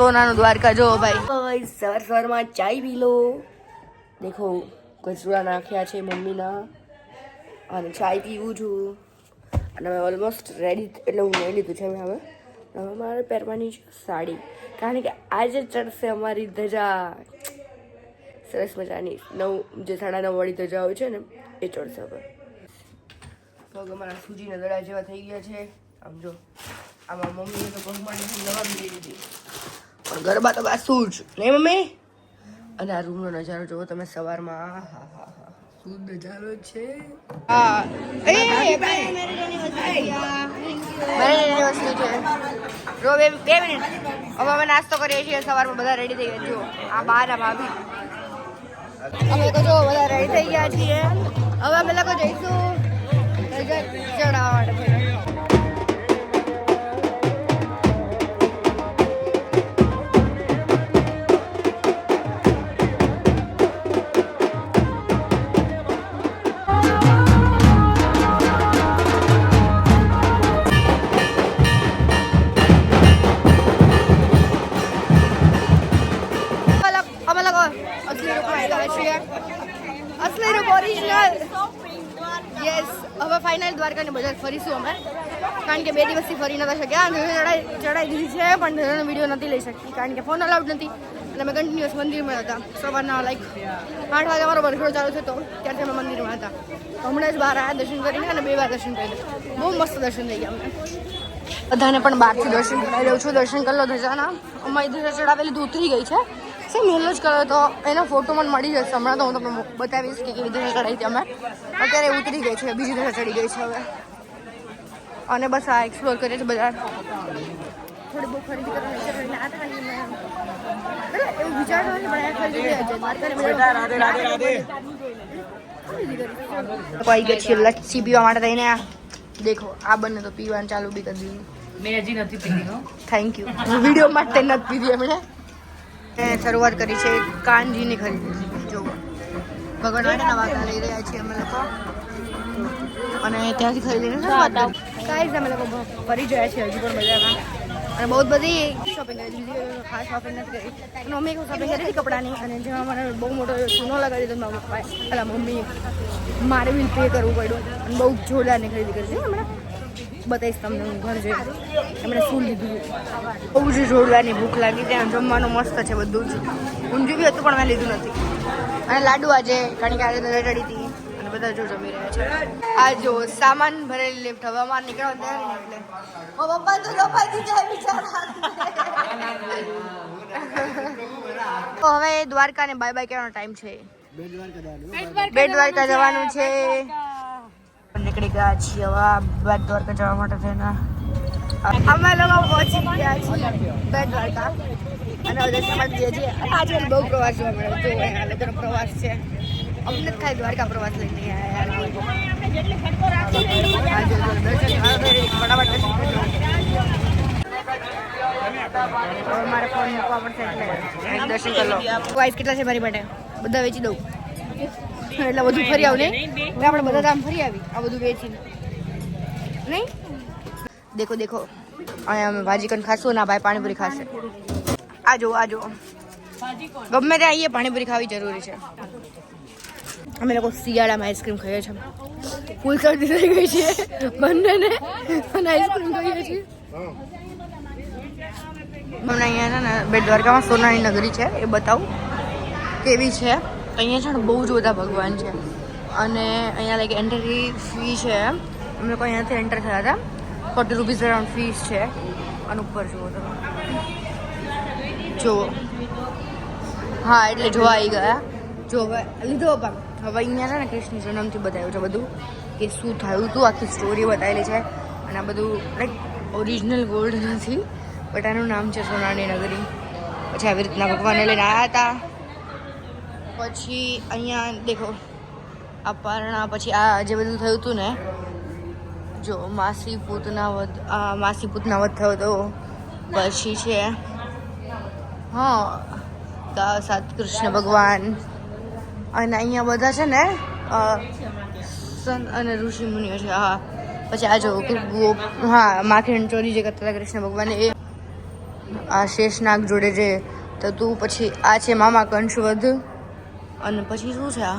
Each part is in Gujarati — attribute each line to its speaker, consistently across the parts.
Speaker 1: સોનાનું દ્વારકા જો ભાઈ. સવાર સવારમાં ચાય પી લો. દેખો કચરા નાખ્યા છે મમ્મીના. અને ચાય પીવું છું. અને હવે ઓલમોસ્ટ રેડી એટલે હું લઈ લીધું છે હવે. હવે મારે પહેરવાની છે સાડી. કારણ કે આજે ચડશે અમારી ધજા. સરસ મજાની નવ, જે સાડા નવ વાળી ધજા હોય છે ને, એ ચડશે હવે. પગ અમારા સૂજીના દડા જેવા થઈ ગયા છે. આમ જો, આમાં મમ્મીને તો પગ માટે નવા લીધી પણ ગરબા તો બાસું જ નહીં મમ્મી અને આ રૂમનો નજારો જોવો તમે સવારમાં હા હા હા શું નજારો છે હા એ છે રો બે બે મિનિટ હવે અમે નાસ્તો કરીએ છીએ સવારમાં બધા રેડી થઈ ગયા જુઓ આ બાર આ ભાભી અમે તો જો બધા રેડી થઈ ગયા છીએ હવે અમે લોકો જઈશું ચડાવવા માટે રૂપમાં અસલી ઓરિજિનલ યસ હવે ફાઇનલ દ્વારકાને બજાર ફરીશું અમે. કારણ કે બે દિવસથી ફરી નતા શક્યા. ચડાઈ ચડાઈ દીધી છે, પણ ધોરણ વીડિયો નથી લઈ શકતી, કારણ કે ફોન અલાઉડ નથી. અને અમે કન્ટિન્યુઅસ મંદિરમાં હતા. સવારના લાઈક આઠ વાગે અમારો બરખડો ચાલુ થતો ત્યારથી અમે મંદિરમાં હતા. હમણાં જ બહાર આવ્યા દર્શન કરીને અને બે વાર દર્શન કરી બહુ મસ્ત દર્શન થઈ ગયા અમને. બધાને પણ બહારથી દર્શન કરાવી દઉં છું. દર્શન કરી લો ધજાના. અમારી ધજા ચડાવેલી તો ઉતરી ગઈ છે. સેમ યલો જ કલર તો એનો ફોટો મને મળી જશે. હમણાં તો હું તમને બતાવીશ કે કેવી રીતે ચડાવી હતી અમે. અત્યારે ઉતરી ગઈ છે બીજી તરફ ચડી ગઈ છે હવે. અને બસ આ એક્સપ્લોર કરીએ છીએ બધા થોડી બહુ ખરીદી કરવાની એવું પણ ખરીદી ગઈ છે. લચ્છી પીવા માટે થઈને દેખો આ બંને તો પીવાનું ચાલુ બી કરી દીધું.
Speaker 2: મેં હજી નથી પીધી
Speaker 1: થેન્ક યુ વીડિયો માટે નથી પીધી એમણે. શરૂઆત કરી છે કાનજીની ખરીદી. જો ભગવાન માટેના વાઘા લઈ રહ્યા છીએ અમે લોકો. અને ત્યાંથી ખરીદીને ગાઈઝ અમે લોકો ફરી ગયા છીએ હજુ પણ બજારમાં. અને બહુ બધી શોપિંગ કરી બીજી ખાસ શોપિંગ નથી કરી. અને મમ્મી શોપિંગ કરી હતી કપડાની. અને જેમાં મને બહુ મોટો ચૂનો લગાવી દીધો મારા પપ્પાએ. પેલા મમ્મી મારે બિલ પે કરવું પડ્યું. અને બહુ જોરદારની ખરીદી કરી હતી હમણાં. બતાવીશ તમને હું ઘર જઈ એમણે શું લીધું? બહુ જ જોડવાની ભૂખ લાગી ત્યાં જમવાનું મસ્ત છે બધું જ. ઊંધિયું બી હતું પણ મેં લીધું નથી. અને લાડુ આજે કારણ કે આજે ચડી હતી. અને બધા જો જમી રહ્યા છે. આ જો સામાન ભરેલી લિફ્ટ હવે અમારે નીકળવા ત્યારે એટલે. ઓ પપ્પા તો લોપાઈ જાય બિચારા તો હવે દ્વારકાને બાય બાય કહેવાનો ટાઈમ છે. બેટ દ્વારકા જવાનું છે. નીકળી ગયા છીએ હવે બેટ દ્વારકા જવા માટે થઈને. અમે લોકો પહોંચી ગયા છીએ બેટ દ્વારકા. અને દર્શન માટે જઈએ આજે બહુ પ્રવાસ જોવા મળે જો લોકોનો પ્રવાસ છે. અમને જ ખાલી દ્વારકા પ્રવાસ લઈ જઈએ યાર. આજે જો દર્શન ફટાફટ દર્શન કરી લો. હવે મારે ફોન મૂકવા પડશે એટલે. દર્શન કરી લો. વાઈફ કેટલા છે મારી માટે? બધા વેચી દઉં. એટલે બધું ફરી આવું નહીં? હવે આપણે બધા ગામ ફરી આવી આ બધું વેચીને. નહીં? દેખો દેખો. અહીંયા અમે ભાજી કન ખાશું ના ભાઈ પાણીપુરી ખાશે. આ જો આ જો ગમે ત્યાં આવીએ પાણીપુરી ખાવી જરૂરી છે. અમે લોકો શિયાળામાં આઈસ્ક્રીમ ખાઈએ છીએ. ફૂલ શરદી થઈ ગઈ છે. બંનેને અને આઈસ્ક્રીમ ખાઈએ છીએ. મને અહીંયા છે ને બેટ દ્વારકામાં સોનાની નગરી છે એ બતાવું. કેવી છે? અહીંયા છે ને બહુ જ બધા ભગવાન છે. અને અહીંયા લાઈક એન્ટ્રી ફી છે. અમે લોકો અહીંયાથી એન્ટર થયા હતા. ફોર્ટી રૂપીઝ અરાઉન્ડ ફીસ છે. અને ઉપર જુઓ તમે. જુઓ. હા, એટલે જોવા આવી ગયા. જો હવે, લીધો પણ હવે અહીંયા છે ને કૃષ્ણ જન્મથી બતાવ્યું છે બધું કે શું થયું હતું આખી સ્ટોરી બતાવેલી છે. અને આ બધું લાઈક ઓરિજિનલ ગોલ્ડ નથી બટ આનું નામ છે સોનાની નગરી. પછી આવી રીતના ભગવાને લઈને આવ્યા હતા. પછી અહીંયા દેખો, આ પછી આ જે બધું થયું હતું ને, જો માસી પૂતના વધ, આ માસી પૂતના વધ થયો હતો. પછી છે, હા સાત કૃષ્ણ ભગવાન. અને અહીંયા બધા છે ને સન અને ઋષિ મુનિઓ છે, હા. પછી આ જો ગોપ, હા, માખણ ચોરી જે કરતા કૃષ્ણ ભગવાન, એ આ શેષનાગ જોડે છે તો તું પછી આ છે મામા કંશવધ અને પછી શું છે આ?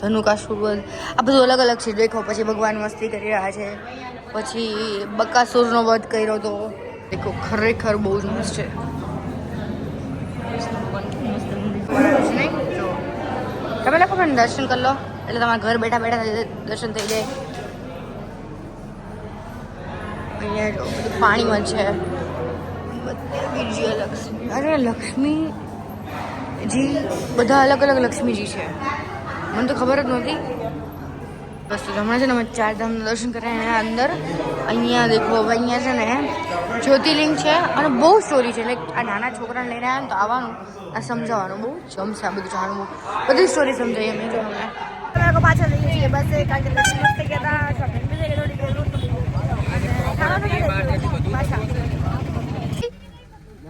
Speaker 1: ધનુકાસુર આ બધું અલગ અલગ છે. દેખો પછી ભગવાન મસ્તી કરી રહ્યા છે. પછી બકાસુરનો વધ કર્યો તો. દેખો ખરેખર બહુ જ મસ્ત છે? તમે લોકો પણ દર્શન કરી લો. એટલે તમારા ઘર બેઠા બેઠા દર્શન થઈ જાય. અહીંયા જો બધું પાણીમાં છે. અરે લક્ષ્મી. લક્ષ્મીજી બધા અલગ અલગ લક્ષ્મીજી છે. મને તો ખબર જ નહોતી. બસ હમણાં છે ને અમે ચાર ધામના દર્શન કર્યા એના અંદર. અહીંયા દેખો અહીંયા છે ને જ્યોતિર્લિંગ છે અને બહુ સ્ટોરી છે. લાઈક આ નાના છોકરાને લઈને આવ્યા ને તો આવવાનું, આ સમજાવવાનું બહુ જમશે આ બધું જાણવું. બધી સ્ટોરી સમજાવી અમે, જો અમને પાછળ જઈએ છીએ, બસ કારણ કે મસ્ત ગયા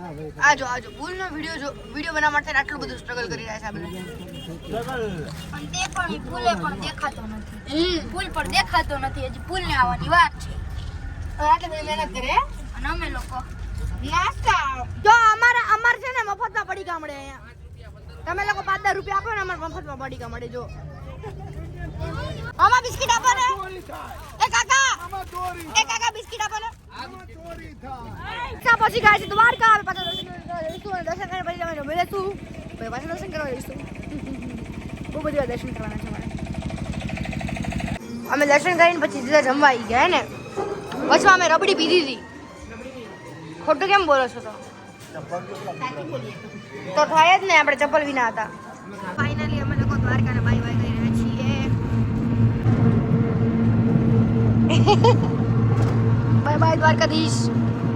Speaker 1: આજો ગયું. પાછા. આ જો આ જો ભૂલનો વીડિયો જો વીડિયો બનાવવા માટે આટલું બધું સ્ટ્રગલ કરી રહ્યા છે આપણે
Speaker 3: પણ તે પણ ભૂલે પણ દેખાતો નથી. ભૂલ પણ દેખાતો નથી. હજી પુલ ને આવવાની વાત છે.
Speaker 1: આટલી બધી મહેનત કરે?
Speaker 3: અને અમે લોકો.
Speaker 1: નાસ્તા જો અમારા અમારે છે ને મફતમાં પડી ગામડે અહીંયા. તમે લોકો પાંચ દસ રૂપિયા આપો ને, અમારે મફતમાં પડીકા મળે, જો. મામા બિસ્કિટ આપો ને. એ કાકા એ કાકા બિસ્કિટ આપો ને. પછી ગાય છે દ્વારકા આવે પાછા દર્શન કરીને પછી તમે જમી લેશું? પછી પાછા દર્શન કરવા જઈશું. બહુ બધી વાર દર્શન કરવાના છે મારે અમે દર્શન કરીને પછી સીધા જમવા આવી ગયા ને? પછી અમે રબડી પીધી હતી. ખોટું કેમ બોલો છો તો તો થાય જ ને આપણે ચપ્પલ વિના હતા. ફાઇનલી અમે લોકો દ્વારકાને બાય બાય કરી રહ્યા છીએ. Bye bye Dwarkadhish.